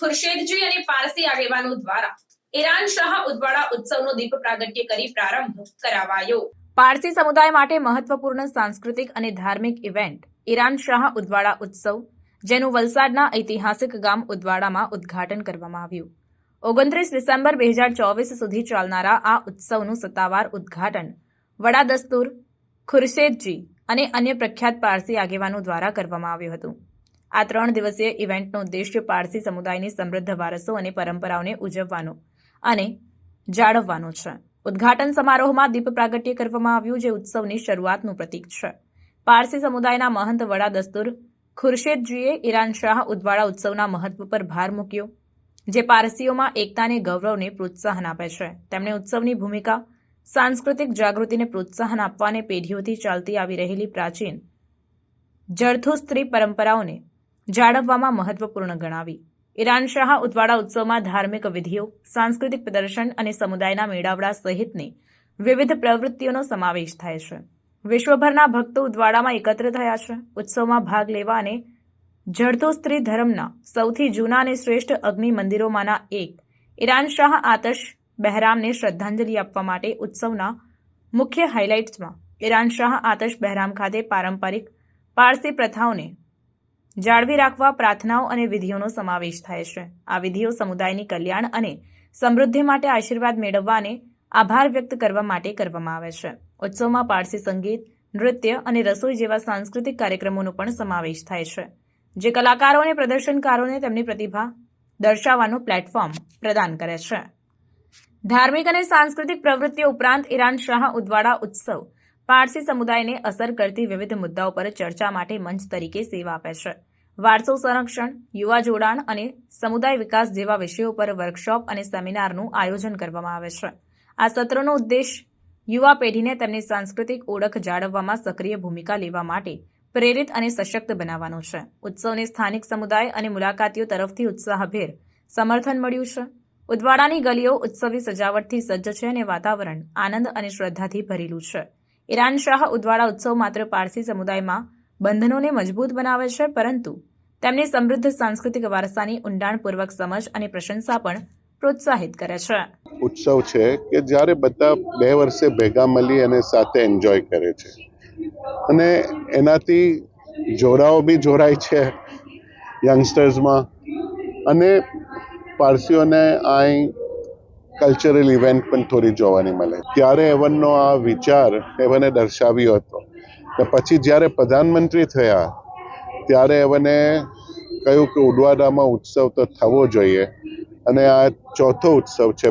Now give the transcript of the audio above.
ખુરશેદજી અને પારસી આગેવાનો દ્વારા ઈરાન શાહ ઉદવાડા ઉત્સવનો દીપ પ્રાગટ્ય કરી પ્રારંભ કરાવાયો. પારસી સમુદાય માટે મહત્વપૂર્ણ સાંસ્કૃતિક અને ધાર્મિક ઇવેન્ટ ઈરાન શાહ ઉદવાડા ઉત્સવ, જેનું વલસાડના ઐતિહાસિક ગામ ઉદવાડામાં ઉદ્ઘાટન કરવામાં આવ્યું. ઓગણત્રીસ ડિસેમ્બર બે હજાર ચોવીસ સુધી ચાલનારા આ ઉત્સવનું સત્તાવાર ઉદ્ઘાટન વડા દસ્તુર, ખુરશેદજી અને અન્ય પ્રખ્યાત પારસી આગેવાનો દ્વારા કરવામાં આવ્યું હતું. આ ત્રણ દિવસીય ઇવેન્ટનો ઉદ્દેશ્ય પારસી સમુદાયની સમૃદ્ધ વારસો અને પરંપરાઓને ઉજવવાનો અને જાળવવાનો છે. ઉદ્ઘાટન સમારોહમાં દીપ પ્રાગટ્ય કરવામાં આવ્યું, જે ઉત્સવની શરૂઆતનું પ્રતીક છે. પારસી સમુદાયના મહંત વડા દસ્તુર ખુરશેદજીએ ઈરાન શાહ ઉદવાડા ઉત્સવના મહત્વ પર ભાર મૂક્યો, જે પારસીઓમાં એકતાને, ગૌરવને પ્રોત્સાહન આપે છે. તેમણે ઉત્સવની ભૂમિકા સાંસ્કૃતિક જાગૃતિને પ્રોત્સાહન આપવાને પેઢીઓથી ચાલતી આવી રહેલી પ્રાચીન જરથુસ્ત્રી પરંપરાઓને જાળવવામાં મહત્વપૂર્ણ ગણાવી. ઈરાન શાહ ઉદવાડા ઉત્સવમાં ધાર્મિક વિધિઓ, સાંસ્કૃતિક પ્રદર્શન અને સમુદાયના મેળાવડા સહિતની વિવિધ પ્રવૃત્તિઓનો સમાવેશ થાય છે. વિશ્વભરના ભક્તો ઉદવાડામાં એકત્ર થયા છે. ઉત્સવમાં ભાગ લેવા અને સ્ત્રી ધર્મના સૌથી જૂના અને શ્રેષ્ઠ અગ્નિ મંદિરોમાંના એક ઈરાન શાહ આતશ બહેરામને શ્રદ્ધાંજલિ આપવા માટે ઉત્સવના મુખ્ય હાઇલાઇટ્સમાં ઈરાન શાહ આતશ બહેરામ ખાતે પારંપરિક પારસી પ્રથાઓને જાળવી રાખવા પ્રાર્થનાઓ અને વિધિઓનો સમાવેશ થાય છે. આ વિધિઓ સમુદાયની કલ્યાણ અને સમૃદ્ધિ માટે આશીર્વાદ મેળવવા અને આભાર વ્યક્ત કરવા માટે કરવામાં આવે છે. ઉત્સવમાં પારસી સંગીત, નૃત્ય અને રસોઈ જેવા સાંસ્કૃતિક કાર્યક્રમોનો પણ સમાવેશ થાય છે, જે કલાકારો અને પ્રદર્શનકારોને તેમની પ્રતિભા દર્શાવવાનું પ્લેટફોર્મ પ્રદાન કરે છે. ધાર્મિક અને સાંસ્કૃતિક પ્રવૃત્તિઓ ઉપરાંત ઈરાન શાહ ઉદવાડા ઉત્સવ પારસી સમુદાયને અસર કરતી વિવિધ મુદ્દાઓ પર ચર્ચા માટે મંચ તરીકે સેવા આપે છે. વારસો સંરક્ષણ, યુવા જોડાણ અને સમુદાય વિકાસ જેવા વિષયો પર વર્કશોપ અને સેમિનારનું આયોજન કરવામાં આવે છે. આ સત્રનો ઉદ્દેશ યુવા પેઢીને તેમની સાંસ્કૃતિક ઓળખ જાળવવામાં સક્રિય ભૂમિકા લેવા માટે પ્રેરિત અને સશક્ત બનાવવાનો છે. ઉત્સવને સ્થાનિક સમુદાય અને મુલાકાતીઓ તરફથી ઉત્સાહભેર સમર્થન મળ્યું છે. ઉદવાડાની ગલીઓ ઉત્સવી સજાવટથી સજ્જ છે અને વાતાવરણ આનંદ અને શ્રદ્ધાથી ભરેલું છે. ઈરાન શાહ ઉદવાડા ઉત્સવ માત્ર પારસી સમુદાયમાં બંધનોને મજબૂત બનાવે છે, પરંતુ તેમની સમૃદ્ધ સાંસ્કૃતિક વારસાની ઊંડાણપૂર્વક સમજ અને પ્રશંસા પણ પ્રોત્સાહિત કરે છે. ઉત્સવ છે કે જ્યારે બધા બે વર્ષે ભેગા મળી અને સાથે એન્જોય કરે છે. અને એનાથી જોડાઓ બી જોડાય છે યંગસ્ટર્સમાં અને પારસીઓને અહીં કલ્ચરલ ઇવેન્ટ પણ થોડી જોવાની મળે. ત્યારે એવનનો આ વિચાર એવને દર્શાવ્યો હતો. ને પછી જ્યારે પ્રધાનમંત્રી થયા, ત્યારે એવને કહ્યું કે ઉડવાડામાં ઉત્સવ તો થવો જોઈએ. અને આ ચોથો ઉત્સવ છે